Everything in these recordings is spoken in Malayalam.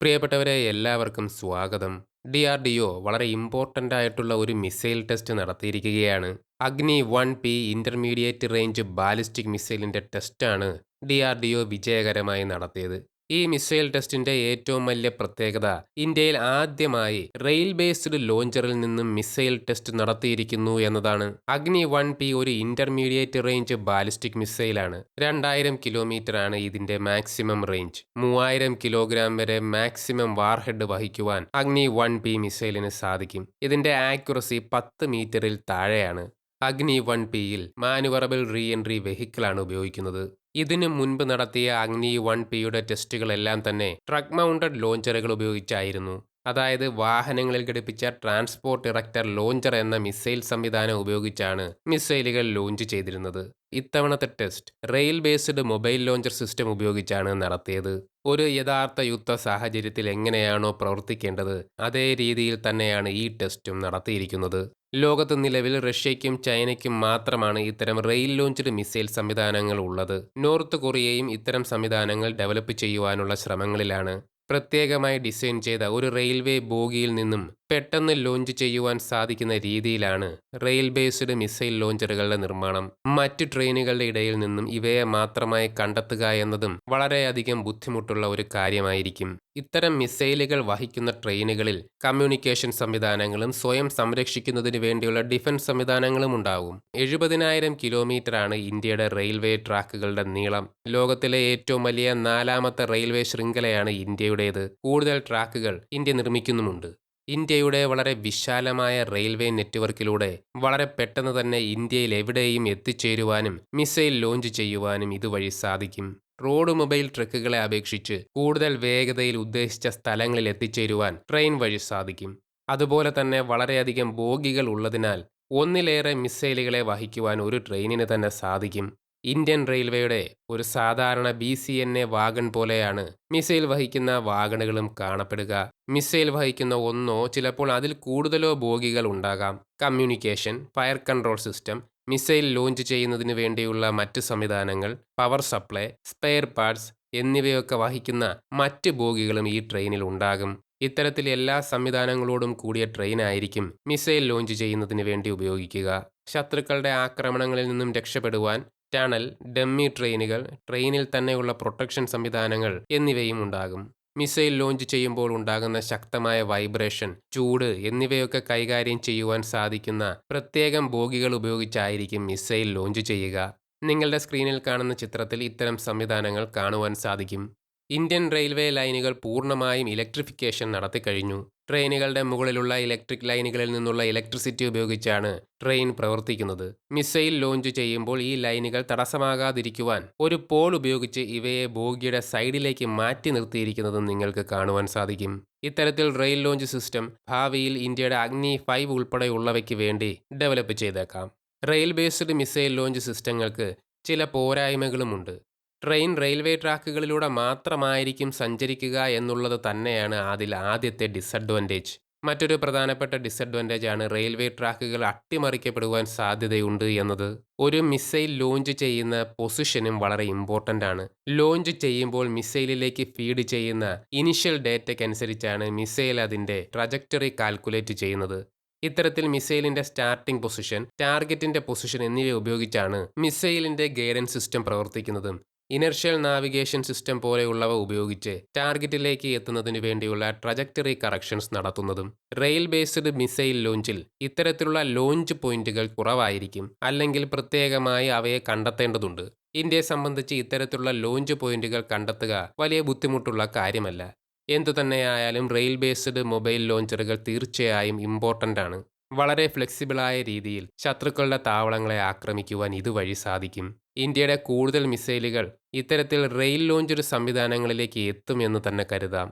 പ്രിയപ്പെട്ടവരെ എല്ലാവർക്കും സ്വാഗതം. ഡി ആർ ഡി ഒ വളരെ ഇമ്പോർട്ടന്റ് ആയിട്ടുള്ള ഒരു missile test നടത്തിയിരിക്കുകയാണ്. Agni one P intermediate range ballistic മിസൈലിന്റെ ടെസ്റ്റാണ് ഡി ആർ ഡി ഒ വിജയകരമായി നടത്തിയത്. ഈ മിസൈൽ ടെസ്റ്റിന്റെ ഏറ്റവും വലിയ പ്രത്യേകത ഇന്ത്യയിൽ ആദ്യമായി റെയിൽ ബേസ്ഡ് ലോഞ്ചറിൽ നിന്നും മിസൈൽ ടെസ്റ്റ് നടത്തിയിരിക്കുന്നു എന്നതാണ്. അഗ്നി വൺ പി ഒരു ഇന്റർമീഡിയറ്റ് റേഞ്ച് ബാലിസ്റ്റിക് മിസൈലാണ്. രണ്ടായിരം കിലോമീറ്റർ ആണ് ഇതിന്റെ മാക്സിമം റേഞ്ച്. മൂവായിരം കിലോഗ്രാം വരെ മാക്സിമം വാർഹെഡ് വഹിക്കുവാൻ അഗ്നി വൺ പി മിസൈലിന് സാധിക്കും. ഇതിന്റെ ആക്യുറസി പത്ത് മീറ്ററിൽ താഴെയാണ്. അഗ്നി വൺ പിയിൽ മാനുവറബിൾ റീ എൻട്രി വെഹിക്കിളാണ് ഉപയോഗിക്കുന്നത്. ഇതിനു മുൻപ് നടത്തിയ അഗ്നി വൺ പിയുടെ ടെസ്റ്റുകളെല്ലാം തന്നെ ട്രക്ക് മൗണ്ടഡ് ലോഞ്ചറുകൾ ഉപയോഗിച്ചായിരുന്നു. അതായത് വാഹനങ്ങളിൽ ഘടിപ്പിച്ച ട്രാൻസ്പോർട്ട് ഇറക്ടർ ലോഞ്ചർ എന്ന മിസൈൽ സംവിധാനം ഉപയോഗിച്ചാണ് മിസൈലുകൾ ലോഞ്ച് ചെയ്തിരുന്നത്. ഇത്തവണത്തെ test rail based mobile launcher system ഉപയോഗിച്ചാണ് നടത്തിയത്. ഒരു യഥാർത്ഥ യുദ്ധ സാഹചര്യത്തിൽ എങ്ങനെയാണോ പ്രവർത്തിക്കേണ്ടത് അതേ രീതിയിൽ തന്നെയാണ് ഈ ടെസ്റ്റും നടത്തിയിരിക്കുന്നത്. ലോകത്ത് നിലവിൽ റഷ്യയ്ക്കും ചൈനയ്ക്കും മാത്രമാണ് ഇത്തരം റെയിൽ ലോഞ്ച്ഡ് മിസൈൽ സംവിധാനങ്ങൾ ഉള്ളത്. നോർത്ത് കൊറിയയും ഇത്തരം സംവിധാനങ്ങൾ ഡെവലപ്പ് ചെയ്യുവാനുള്ള ശ്രമങ്ങളിലാണ്. പ്രത്യേകമായി ഡിസൈൻ ചെയ്ത ഒരു റെയിൽവേ ബോഗിയിൽ നിന്നും പെട്ടെന്ന് ലോഞ്ച് ചെയ്യുവാൻ സാധിക്കുന്ന രീതിയിലാണ് റെയിൽ ബേസ്ഡ് മിസൈൽ ലോഞ്ചറുകളുടെ നിർമ്മാണം. മറ്റ് ട്രെയിനുകളുടെ ഇടയിൽ നിന്നും ഇവയെ മാത്രമായി കണ്ടെത്തുക എന്നതും വളരെയധികം ബുദ്ധിമുട്ടുള്ള ഒരു കാര്യമായിരിക്കും. ഇത്തരം മിസൈലുകൾ വഹിക്കുന്ന ട്രെയിനുകളിൽ കമ്മ്യൂണിക്കേഷൻ സംവിധാനങ്ങളും സ്വയം സംരക്ഷിക്കുന്നതിന് വേണ്ടിയുള്ള ഡിഫൻസ് സംവിധാനങ്ങളും ഉണ്ടാകും. എഴുപതിനായിരം കിലോമീറ്ററാണ് ഇന്ത്യയുടെ റെയിൽവേ ട്രാക്കുകളുടെ നീളം. ലോകത്തിലെ ഏറ്റവും വലിയ നാലാമത്തെ റെയിൽവേ ശൃംഖലയാണ് ഇന്ത്യയുടേത്. കൂടുതൽ ട്രാക്കുകൾ ഇന്ത്യ നിർമ്മിക്കുന്നുമുണ്ട്. ഇന്ത്യയുടെ വളരെ വിശാലമായ റെയിൽവേ നെറ്റ്വർക്കിലൂടെ വളരെ പെട്ടെന്ന് തന്നെ ഇന്ത്യയിൽ എവിടെയും എത്തിച്ചേരുവാനും മിസൈൽ ലോഞ്ച് ചെയ്യുവാനും ഇതുവഴി സാധിക്കും. റോഡ് മൊബൈൽ ട്രക്കുകളെ അപേക്ഷിച്ച് കൂടുതൽ വേഗതയിൽ ഉദ്ദേശിച്ച സ്ഥലങ്ങളിൽ എത്തിച്ചേരുവാൻ ട്രെയിൻ വഴി സാധിക്കും. അതുപോലെ തന്നെ വളരെയധികം ബോഗികൾ ഉള്ളതിനാൽ ഒന്നിലേറെ മിസൈലുകളെ വഹിക്കുവാൻ ഒരു ട്രെയിനിന് തന്നെ സാധിക്കും. ഇന്ത്യൻ റെയിൽവേയുടെ ഒരു സാധാരണ B C N A wagon പോലെയാണ് മിസൈൽ വഹിക്കുന്ന വാഗണുകളും കാണപ്പെടുക. മിസൈൽ വഹിക്കുന്ന ഒന്നോ ചിലപ്പോൾ അതിൽ കൂടുതലോ ബോഗികൾ ഉണ്ടാകാം. Communication fire control system missile launch ചെയ്യുന്നതിന് വേണ്ടിയുള്ള മറ്റ് സംവിധാനങ്ങൾ പവർ സപ്ലൈ സ്പെയർ പാർട്സ് എന്നിവയൊക്കെ വഹിക്കുന്ന മറ്റ് ബോഗികളും ഈ ട്രെയിനിൽ ഉണ്ടാകും. ഇത്തരത്തിൽ എല്ലാ സംവിധാനങ്ങളോടും കൂടിയ ട്രെയിനായിരിക്കും മിസൈൽ ലോഞ്ച് ചെയ്യുന്നതിന് വേണ്ടി ഉപയോഗിക്കുക. ശത്രുക്കളുടെ ആക്രമണങ്ങളിൽ നിന്നും രക്ഷപ്പെടുവാൻ ടണൽ ഡമ്മി ട്രെയിനുകൾ ട്രെയിനിൽ തന്നെയുള്ള പ്രൊട്ടക്ഷൻ സംവിധാനങ്ങൾ എന്നിവയും ഉണ്ടാകും. മിസൈൽ ലോഞ്ച് ചെയ്യുമ്പോൾ ഉണ്ടാകുന്ന ശക്തമായ വൈബ്രേഷൻ ചൂട് എന്നിവയൊക്കെ കൈകാര്യം ചെയ്യുവാൻ സാധിക്കുന്ന പ്രത്യേകം ബോഗികൾ ഉപയോഗിച്ചായിരിക്കും മിസൈൽ ലോഞ്ച് ചെയ്യുക. നിങ്ങളുടെ സ്ക്രീനിൽ കാണുന്ന ചിത്രത്തിൽ ഇത്തരം സംവിധാനങ്ങൾ കാണുവാൻ സാധിക്കും. ഇന്ത്യൻ റെയിൽവേ ലൈനുകൾ പൂർണമായും ഇലക്ട്രിഫിക്കേഷൻ നടത്തിക്കഴിഞ്ഞു. ട്രെയിനുകളുടെ മുകളിലുള്ള ഇലക്ട്രിക് ലൈനുകളിൽ നിന്നുള്ള ഇലക്ട്രിസിറ്റി ഉപയോഗിച്ചാണ് ട്രെയിൻ പ്രവർത്തിക്കുന്നത്. മിസൈൽ ലോഞ്ച് ചെയ്യുമ്പോൾ ഈ ലൈനുകൾ തടസ്സമാകാതിരിക്കുവാൻ ഒരു പോൾ ഉപയോഗിച്ച് ഇവയെ ബോഗിയുടെ സൈഡിലേക്ക് മാറ്റി നിർത്തിയിരിക്കുന്നതും നിങ്ങൾക്ക് കാണുവാൻ സാധിക്കും. ഇത്തരത്തിൽ റെയിൽ ലോഞ്ച് സിസ്റ്റം ഭാവിയിൽ ഇന്ത്യയുടെ അഗ്നി ഫൈവ് ഉൾപ്പെടെയുള്ളവയ്ക്ക് വേണ്ടി ഡെവലപ്പ് ചെയ്തേക്കാം. റെയിൽ ബേസ്ഡ് മിസൈൽ ലോഞ്ച് സിസ്റ്റങ്ങൾക്ക് ചില പോരായ്മകളുമുണ്ട്. ട്രെയിൻ റെയിൽവേ ട്രാക്കുകളിലൂടെ മാത്രമായിരിക്കും സഞ്ചരിക്കുക എന്നുള്ളത് തന്നെയാണ് അതിൽ ആദ്യത്തെ ഡിസഡ്വാന്റേജ് മറ്റൊരു പ്രധാനപ്പെട്ട ഡിസഡ്വാന്റേജ് ആണ് റെയിൽവേ ട്രാക്കുകൾ അട്ടിമറിക്കപ്പെടുവാൻ സാധ്യതയുണ്ട് എന്നത്. ഒരു മിസൈൽ ലോഞ്ച് ചെയ്യുന്ന പൊസിഷനും വളരെ ഇമ്പോർട്ടന്റ് ആണ്. ലോഞ്ച് ചെയ്യുമ്പോൾ മിസൈലിലേക്ക് ഫീഡ് ചെയ്യുന്ന ഇനിഷ്യൽ ഡേറ്റയ്ക്കനുസരിച്ചാണ് മിസൈൽ അതിന്റെ ട്രജക്ടറി കാൽക്കുലേറ്റ് ചെയ്യുന്നത്. ഇത്തരത്തിൽ മിസൈലിന്റെ സ്റ്റാർട്ടിംഗ് പൊസിഷൻ ടാർഗറ്റിന്റെ പൊസിഷൻ എന്നിവ ഉപയോഗിച്ചാണ് മിസൈലിന്റെ ഗൈഡൻസ് സിസ്റ്റം പ്രവർത്തിക്കുന്നതും. ഇനർഷ്യൽ നാവിഗേഷൻ സിസ്റ്റം പോലെയുള്ളവ ഉപയോഗിച്ച് ടാർഗറ്റിലേക്ക് എത്തുന്നതിന് വേണ്ടിയുള്ള ട്രജക്ടറി കറക്ഷൻസ് നടത്തുന്നതും റെയിൽ ബേസ്ഡ് മിസൈൽ ലോഞ്ചിൽ ഇത്തരത്തിലുള്ള ലോഞ്ച് പോയിന്റുകൾ കുറവായിരിക്കും അല്ലെങ്കിൽ പ്രത്യേകമായി അവയെ കണ്ടെത്തേണ്ടതുണ്ട്. ഇന്ത്യയെ സംബന്ധിച്ച് ഇത്തരത്തിലുള്ള ലോഞ്ച് പോയിന്റുകൾ കണ്ടെത്തുക വലിയ ബുദ്ധിമുട്ടുള്ള കാര്യമല്ല. എന്തുതന്നെയായാലും റെയിൽ ബേസ്ഡ് മൊബൈൽ ലോഞ്ചറുകൾ തീർച്ചയായും ഇമ്പോർട്ടന്റ് ആണ്. വളരെ ഫ്ലെക്സിബിളായ രീതിയിൽ ശത്രുക്കളുടെ താവളങ്ങളെ ആക്രമിക്കുവാൻ ഇതുവഴി സാധിക്കും. ഇന്ത്യയുടെ കൂടുതൽ മിസൈലുകൾ ഇത്തരത്തിൽ റെയിൽ ലോഞ്ചർ സംവിധാനങ്ങളിലേക്ക് എത്തുമെന്ന് തന്നെ കരുതാം.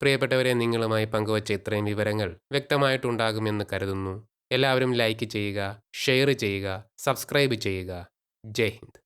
പ്രിയപ്പെട്ടവരെ നിങ്ങളുമായി പങ്കുവച്ച ഇത്രയും വിവരങ്ങൾ വ്യക്തമായിട്ടുണ്ടാകുമെന്ന് കരുതുന്നു. എല്ലാവരും ലൈക്ക് ചെയ്യുക ഷെയർ ചെയ്യുക സബ്സ്ക്രൈബ് ചെയ്യുക. ജയ് ഹിന്ദ്.